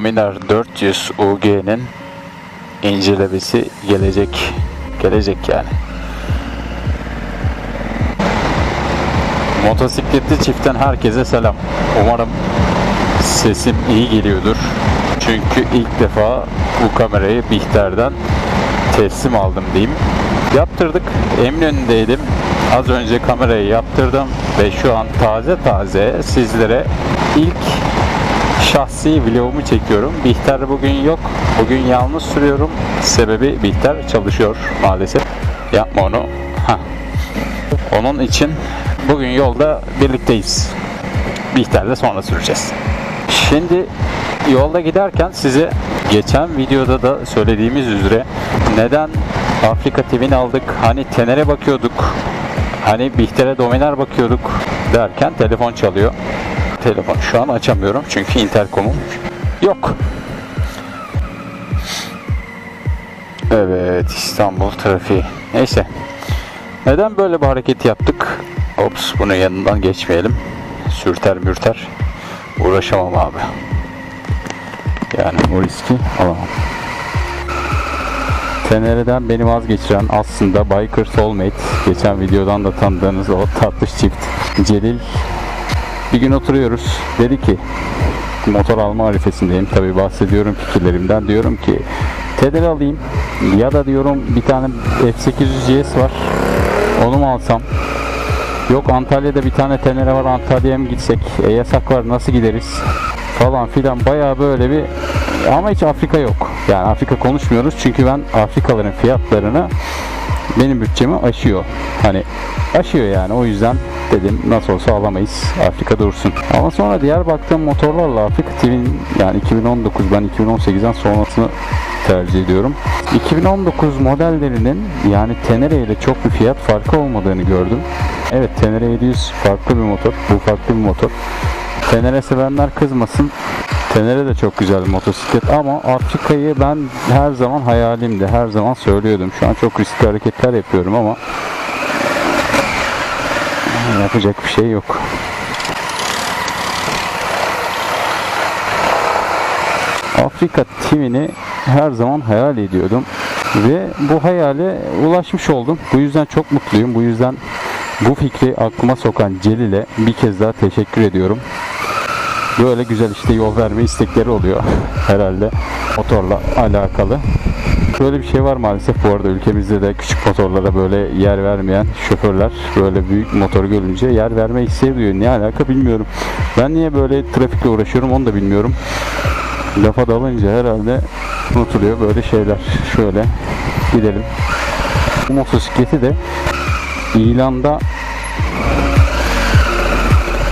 Dominar 400 UG'nin incelemesi gelecek. Gelecek yani. Motosikletli çiftten herkese selam. Umarım sesim iyi geliyordur. Çünkü ilk defa bu kamerayı Bihter'den teslim aldım diyeyim. Yaptırdık. Eminönü'ndeydim. Az önce kamerayı yaptırdım ve şu an taze taze sizlere ilk şahsi vlogumu çekiyorum. Bihter bugün yok. Bugün yalnız sürüyorum. Sebebi Bihter çalışıyor maalesef. Yapma onu. Hah. Onun için bugün yolda birlikteyiz. Bihter'le sonra süreceğiz. Şimdi yolda giderken size geçen videoda da söylediğimiz üzere neden Afrika TV'ni aldık? Hani Tener'e bakıyorduk. Hani Bihter'e Dominar bakıyorduk derken telefon çalıyor. Telefon şu an açamıyorum çünkü interkomum yok. Evet İstanbul trafiği. Neyse. Neden böyle bir hareket yaptık? Ops bunun yanından geçmeyelim. Sürter mürter. Uğraşamam abi. Yani o riski alamam. Tenere'den beni vazgeçiren aslında Biker Soulmate. Geçen videodan da tanıdığınız o tatlış çift. Celil. Bir gün oturuyoruz. Dedi ki motor alma arifesindeyim. Tabi bahsediyorum fikirlerimden. Diyorum ki Tenere alayım ya da diyorum bir tane F800 GS var. Onu mu alsam? Yok Antalya'da bir tane Tenere var Antalya'ya mı gitsek? E, yasak var nasıl gideriz? Falan filan bayağı böyle bir ama hiç Afrika yok. Yani Afrika konuşmuyoruz çünkü ben Afrikaların fiyatlarını benim bütçemi aşıyor. Hani aşıyor yani o yüzden dedim nasıl olsa alamayız Afrika dursun. Ama sonra diğer baktığım motorlarla Afrika TV'nin yani 2019 ben 2018'den sonrasını tercih ediyorum. 2019 modellerinin yani Tenere ile çok bir fiyat farkı olmadığını gördüm. Evet Tenere 700 farklı bir motor. Bu farklı bir motor. Tenere sevenler kızmasın. Tenere de çok güzel bir motosiklet ama Afrika'yı ben her zaman hayalimdi. Her zaman söylüyordum. Şu an çok riskli hareketler yapıyorum ama yapacak bir şey yok. Afrika TV'ni her zaman hayal ediyordum ve bu hayale ulaşmış oldum. Bu yüzden çok mutluyum. Bu yüzden bu fikri aklıma sokan Celil'e bir kez daha teşekkür ediyorum. Böyle güzel işte yol verme istekleri oluyor herhalde motorla alakalı. Böyle bir şey var maalesef bu arada ülkemizde de küçük motorlara böyle yer vermeyen şoförler böyle büyük motor görünce yer verme isteği duyuyor. Ne alaka bilmiyorum. Ben niye böyle trafikle uğraşıyorum onu da bilmiyorum. Lafa dalınca herhalde unutuluyor böyle şeyler. Şöyle gidelim. Bu motosikleti de ilanda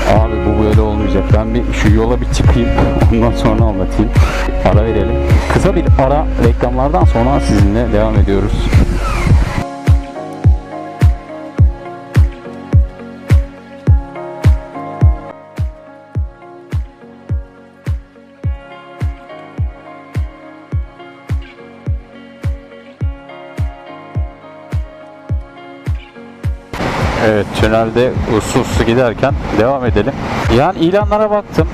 Abi bu böyle olmayacak. Ben bir şu yola bir çıkayım. Ondan sonra anlatayım. Ara verelim. Kısa bir ara reklamlardan sonra sizinle devam ediyoruz. Evet tünelde uslu uslu giderken devam edelim. Yani ilanlara baktım.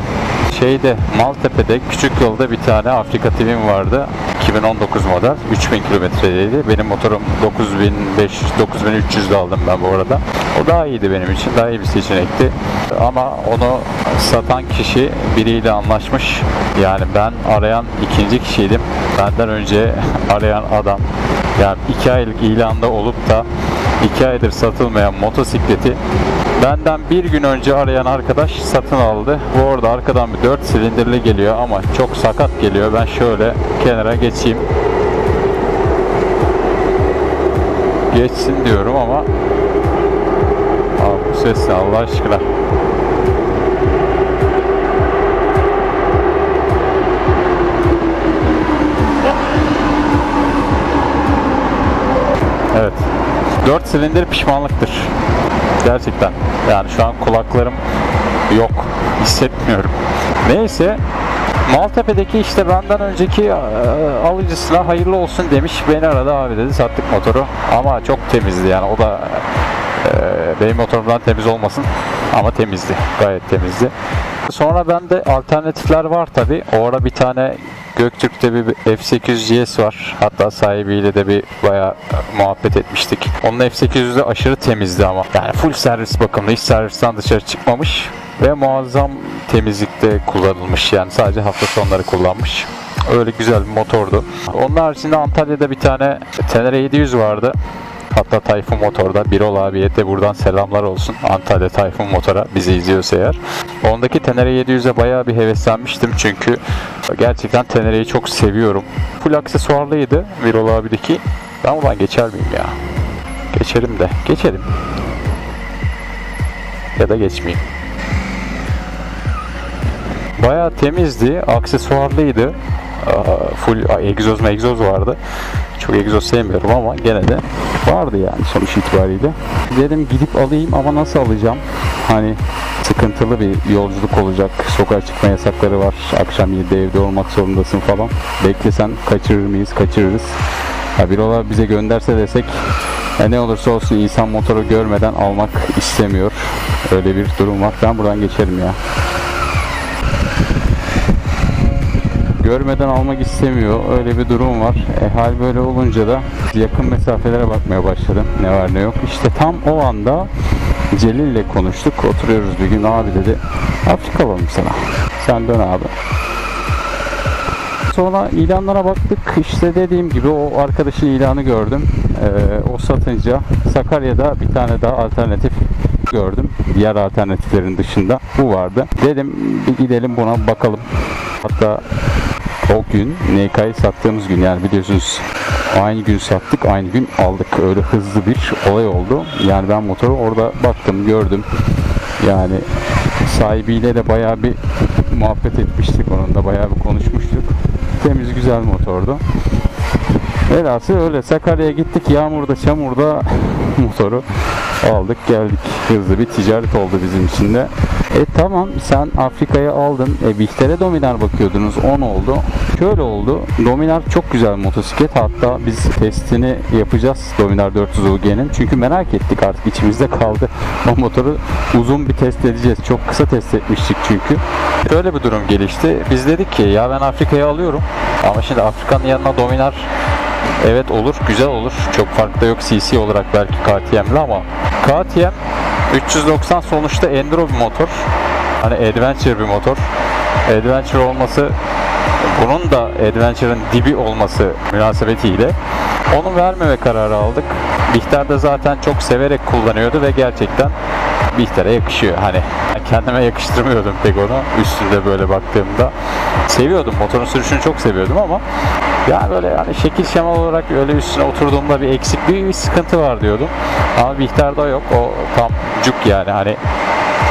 Şeyde Maltepe'de küçük yolda bir tane Afrika TV'm vardı. 2019 model. 3000 kilometredeydi. Benim motorum 9500 9300'de aldım ben bu arada. O daha iyiydi benim için. Daha iyi bir seçenekti. Ama onu satan kişi biriyle anlaşmış. Yani ben arayan ikinci kişiydim. Benden önce arayan adam yani iki aylık ilanda olup da 2 aydır satılmayan motosikleti benden bir gün önce arayan arkadaş satın aldı. Bu arada arkadan bir 4 silindirli geliyor ama çok sakat geliyor. Ben şöyle kenara geçeyim. Geçsin diyorum ama Abi bu ses ne Allah aşkına. Evet. 4 silindir pişmanlıktır. Gerçekten. Yani şu an kulaklarım yok. Hissetmiyorum. Neyse. Maltepe'deki işte benden önceki e, alıcısına hayırlı olsun demiş. Beni aradı abi dedi sattık motoru. Ama çok temizdi yani o da benim motorumdan temiz olmasın ama temizdi. Gayet temizdi. Sonra bende alternatifler var tabi. Orada bir tane Göktürk'te bir F800 GS var. Hatta sahibiyle de bir bayağı muhabbet etmiştik. Onun F800'de aşırı temizdi ama. Yani full servis bakımlı. Hiç servisten dışarı çıkmamış. Ve muazzam temizlikte kullanılmış. Yani sadece hafta sonları kullanmış. Öyle güzel bir motordu. Onun haricinde Antalya'da bir tane Tenere 700 vardı. Hatta Tayfun Motor'da Birol abiye de buradan selamlar olsun. Antalya Tayfun Motor'a bizi izliyorsa eğer. Ondaki Tenere 700'e bayağı bir heveslenmiştim çünkü gerçekten Tenere'yi çok seviyorum. Full aksesuarlıydı Birol abideki. Ben buradan geçer miyim ya? Geçerim de. Geçelim. Ya da geçmeyeyim. Bayağı temizdi, aksesuarlıydı. Full egzoz egzoz vardı. Çok egzoz sevmiyorum ama gene de vardı yani sonuç itibariyle. Dedim gidip alayım ama nasıl alacağım? Hani sıkıntılı bir yolculuk olacak. Sokağa çıkma yasakları var. Akşam 7'de evde olmak zorundasın falan. Beklesen kaçırır mıyız? Kaçırırız. Ha bir ola bize gönderse desek ya ne olursa olsun insan motoru görmeden almak istemiyor. Öyle bir durum var. Ben buradan geçerim ya. Görmeden almak istemiyor. Öyle bir durum var. E, hal böyle olunca da yakın mesafelere bakmaya başladım. Ne var ne yok. İşte tam o anda Celil ile konuştuk. Oturuyoruz bir gün. Abi dedi Afrika alalım sana. Sen dön abi. Sonra ilanlara baktık. İşte dediğim gibi o arkadaşın ilanı gördüm. Ee, o satınca Sakarya'da bir tane daha alternatif gördüm. Diğer alternatiflerin dışında bu vardı. Dedim bir gidelim buna bakalım. Hatta o gün NK'yı sattığımız gün yani biliyorsunuz aynı gün sattık aynı gün aldık. Öyle hızlı bir olay oldu. Yani ben motoru orada baktım gördüm. Yani sahibiyle de bayağı bir muhabbet etmiştik onun da bayağı bir konuşmuştuk. Temiz güzel motordu. Velhasıl öyle Sakarya'ya gittik yağmurda çamurda motoru aldık geldik. Hızlı bir ticaret oldu bizim için de. E tamam sen Afrika'ya aldın. E Bihter'e Dominar bakıyordunuz 10 oldu. Şöyle oldu. Dominar çok güzel motosiklet. Hatta biz testini yapacağız Dominar 400 UG'nin. Çünkü merak ettik artık içimizde kaldı. O motoru uzun bir test edeceğiz. Çok kısa test etmiştik çünkü. Şöyle bir durum gelişti. Biz dedik ki ya ben Afrika'ya alıyorum. Ama şimdi Afrika'nın yanına Dominar Evet olur, güzel olur. Çok fark da yok CC olarak belki KTM'li ama KTM 390 sonuçta enduro bir motor. Hani adventure bir motor. Adventure olması bunun da adventure'ın dibi olması münasebetiyle onu vermeme kararı aldık. Bihter de zaten çok severek kullanıyordu ve gerçekten Bihter'e yakışıyor. Hani kendime yakıştırmıyordum pek onu üstünde böyle baktığımda. Seviyordum, motorun sürüşünü çok seviyordum ama yani böyle yani şekil şemal olarak öyle üstüne oturduğumda bir eksik bir, bir sıkıntı var diyordum. Ama Bihter'de yok. O tam cuk yani hani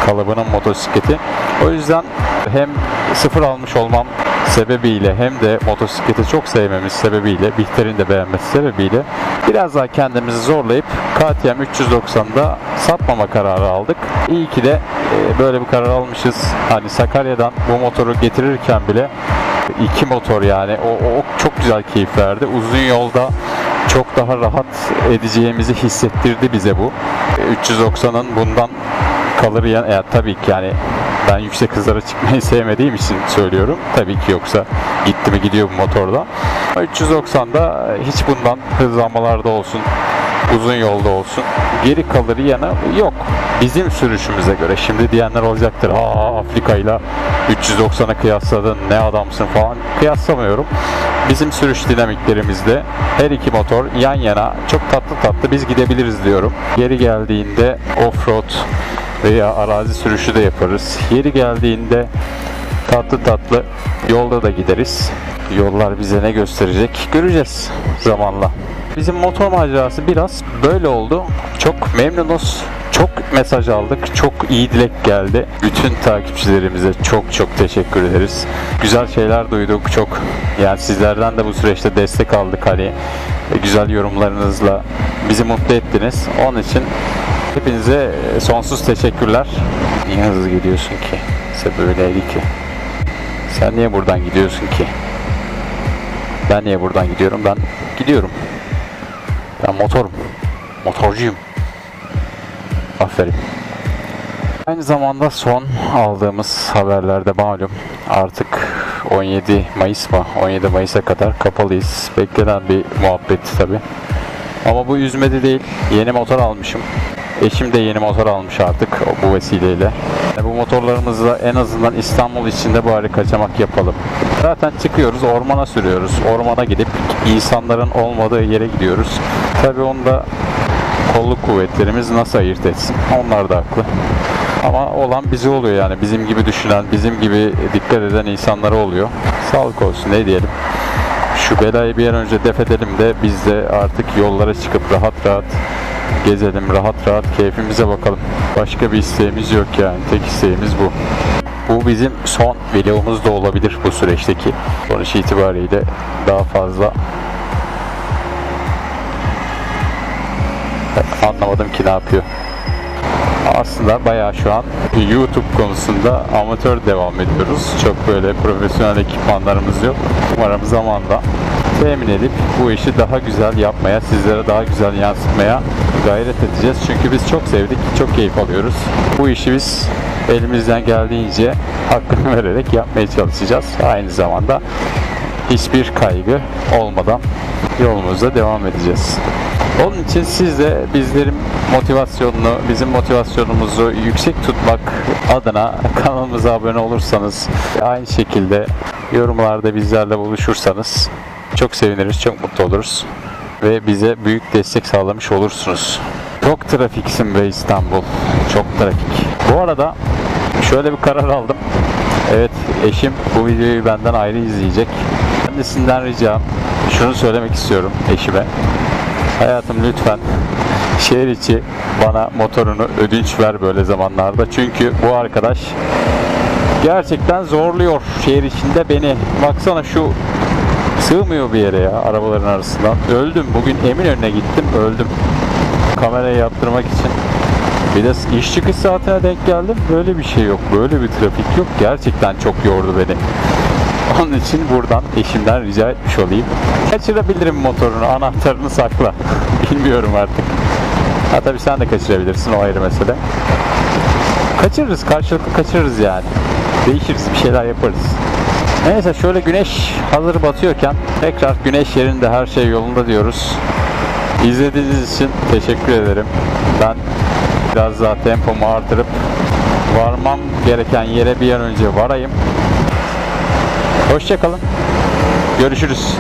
kalıbının motosikleti. O yüzden hem sıfır almış olmam sebebiyle hem de motosikleti çok sevmemiz sebebiyle Bihter'in de beğenmesi sebebiyle biraz daha kendimizi zorlayıp KTM 390'da satmama kararı aldık. İyi ki de e, böyle bir karar almışız. Hani Sakarya'dan bu motoru getirirken bile iki motor yani o, o çok güzel keyif verdi. Uzun yolda çok daha rahat edeceğimizi hissettirdi bize bu. 390'ın bundan kalır ya, ya tabii ki yani ben yüksek hızlara çıkmayı sevmediğim için söylüyorum. Tabii ki yoksa gitti mi gidiyor bu motorda. 390'da hiç bundan hızlanmalarda olsun, uzun yolda olsun geri kalır yanı yok. Bizim sürüşümüze göre şimdi diyenler olacaktır. Aa Afrika ile 390'a kıyasladın ne adamsın falan. Kıyaslamıyorum. Bizim sürüş dinamiklerimizde her iki motor yan yana çok tatlı tatlı biz gidebiliriz diyorum. Geri geldiğinde offroad veya arazi sürüşü de yaparız. Yeri geldiğinde tatlı tatlı yolda da gideriz. Yollar bize ne gösterecek göreceğiz zamanla. Bizim motor macerası biraz böyle oldu. Çok memnunuz. Çok mesaj aldık. Çok iyi dilek geldi. Bütün takipçilerimize çok çok teşekkür ederiz. Güzel şeyler duyduk. Çok yani sizlerden de bu süreçte destek aldık hani güzel yorumlarınızla bizi mutlu ettiniz. Onun için hepinize sonsuz teşekkürler. Niye hızlı gidiyorsun ki? Sebebiydi ki. Sen niye buradan gidiyorsun ki? Ben niye buradan gidiyorum? Ben gidiyorum. Ben motorum. Motorcuyum. Aferin. Aynı zamanda son aldığımız haberlerde malum artık 17 Mayıs mı? 17 Mayıs'a kadar kapalıyız. Beklenen bir muhabbet tabi. Ama bu üzmedi değil. Yeni motor almışım. Eşim de yeni motor almış artık bu vesileyle. Yani bu motorlarımızla en azından İstanbul içinde bari kaçamak yapalım. Zaten çıkıyoruz, ormana sürüyoruz. Ormana gidip insanların olmadığı yere gidiyoruz. Tabi onda kolluk kuvvetlerimiz nasıl ayırt etsin? Onlar da haklı. Ama olan bize oluyor yani. Bizim gibi düşünen, bizim gibi dikkat eden insanlara oluyor. Sağlık olsun ne diyelim. Şu belayı bir an önce def edelim de biz de artık yollara çıkıp rahat rahat gezelim, rahat rahat keyfimize bakalım. Başka bir isteğimiz yok yani. Tek isteğimiz bu. Bu bizim son videomuz da olabilir bu süreçteki. Sonuç itibariyle daha fazla anlamadım ki ne yapıyor. Aslında bayağı şu an YouTube konusunda amatör devam ediyoruz. Çok böyle profesyonel ekipmanlarımız yok. Umarım zamanla temin edip bu işi daha güzel yapmaya, sizlere daha güzel yansıtmaya gayret edeceğiz. Çünkü biz çok sevdik, çok keyif alıyoruz. Bu işi biz elimizden geldiğince hakkını vererek yapmaya çalışacağız. Aynı zamanda hiçbir kaygı olmadan yolumuza devam edeceğiz. Onun için siz de bizlerin motivasyonunu, bizim motivasyonumuzu yüksek tutmak adına kanalımıza abone olursanız, aynı şekilde yorumlarda bizlerle buluşursanız çok seviniriz, çok mutlu oluruz ve bize büyük destek sağlamış olursunuz. Çok trafiksin be İstanbul, çok trafik. Bu arada şöyle bir karar aldım. Evet, eşim bu videoyu benden ayrı izleyecek. Kendisinden ricam şunu söylemek istiyorum eşime. Hayatım lütfen şehir içi bana motorunu ödünç ver böyle zamanlarda. Çünkü bu arkadaş gerçekten zorluyor şehir içinde beni. Baksana şu sığmıyor bir yere ya arabaların arasından. Öldüm. Bugün Eminönü'ne gittim öldüm. Kamerayı yaptırmak için. Bir de iş çıkış saatine denk geldim. Böyle bir şey yok. Böyle bir trafik yok. Gerçekten çok yordu beni. Onun için buradan eşimden rica etmiş olayım. Kaçırabilirim motorunu, anahtarını sakla. Bilmiyorum artık. Ha tabii sen de kaçırabilirsin, o ayrı mesele. Kaçırırız, karşılıklı kaçırırız yani. Değişiriz, bir şeyler yaparız. Neyse şöyle güneş hazır batıyorken tekrar güneş yerinde her şey yolunda diyoruz. İzlediğiniz için teşekkür ederim. Ben biraz daha tempomu artırıp varmam gereken yere bir an önce varayım. Hoşçakalın. Görüşürüz.